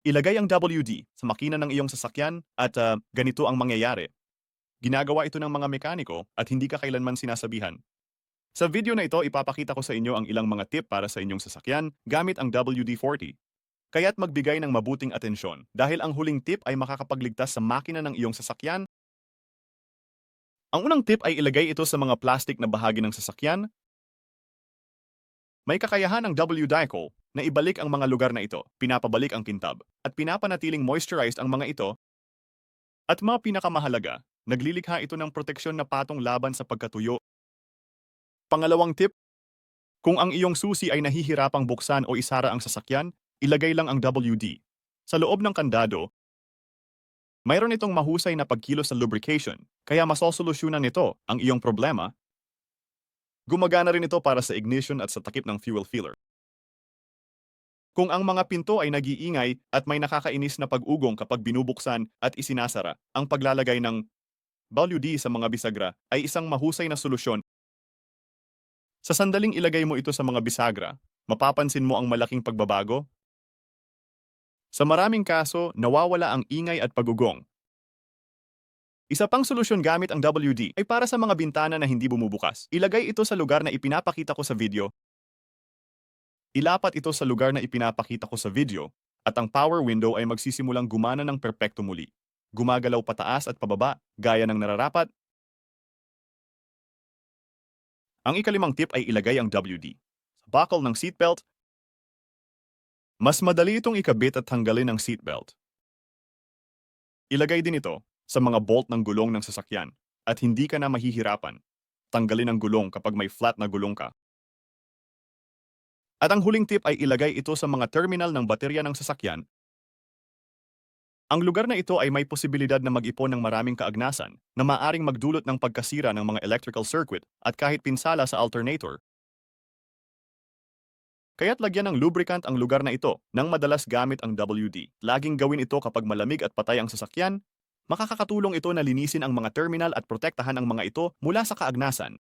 Ilagay ang WD sa makina ng iyong sasakyan at ah, ganito ang mangyayari. Ginagawa ito ng mga mekaniko at hindi ka kailanman sinasabihan. Sa video na ito, ipapakita ko sa inyo ang ilang mga tip para sa inyong sasakyan gamit ang WD-40. Kaya't magbigay ng mabuting atensyon dahil ang huling tip ay makakapagligtas sa makina ng iyong sasakyan. Ang unang tip ay ilagay ito sa mga plastic na bahagi ng sasakyan. May kakayahan ang W-Dicol na ibalik ang mga lugar na ito, pinapabalik ang kintab, at pinapanatiling moisturized ang mga ito. At mga pinakamahalaga, naglilikha ito ng proteksyon na patong laban sa pagkatuyo. Pangalawang tip, kung ang iyong susi ay nahihirapang buksan o isara ang sasakyan, ilagay lang ang WD. Sa loob ng kandado, mayroon itong mahusay na pagkilos sa lubrication, kaya masosolusyunan nito ang iyong problema. Gumagana rin ito para sa ignition at sa takip ng fuel filler. Kung ang mga pinto ay nag-iingay at may nakakainis na pag-ugong kapag binubuksan at isinasara, ang paglalagay ng WD sa mga bisagra ay isang mahusay na solusyon. Sa sandaling ilagay mo ito sa mga bisagra, mapapansin mo ang malaking pagbabago. Sa maraming kaso, nawawala ang ingay at pagugong. Isa pang solusyon gamit ang WD ay para sa mga bintana na hindi bumubukas. Ilagay ito sa lugar na ipinapakita ko sa video Ilapat ito sa lugar na ipinapakita ko sa video at ang power window ay magsisimulang gumana ng perpekto muli. Gumagalaw pataas at pababa gaya ng nararapat. Ang ikalimang tip ay ilagay ang WD. Sa buckle ng seatbelt, mas madali itong ikabit at tanggalin ang seatbelt. Ilagay din ito sa mga bolt ng gulong ng sasakyan at hindi ka na mahihirapan. Tanggalin ang gulong kapag may flat na gulong ka. At ang huling tip ay ilagay ito sa mga terminal ng baterya ng sasakyan. Ang lugar na ito ay may posibilidad na mag-ipon ng maraming kaagnasan na maaring magdulot ng pagkasira ng mga electrical circuit at kahit pinsala sa alternator. Kaya't lagyan ng lubricant ang lugar na ito nang madalas gamit ang WD. Laging gawin ito kapag malamig at patay ang sasakyan. Makakatulong ito na linisin ang mga terminal at protektahan ang mga ito mula sa kaagnasan.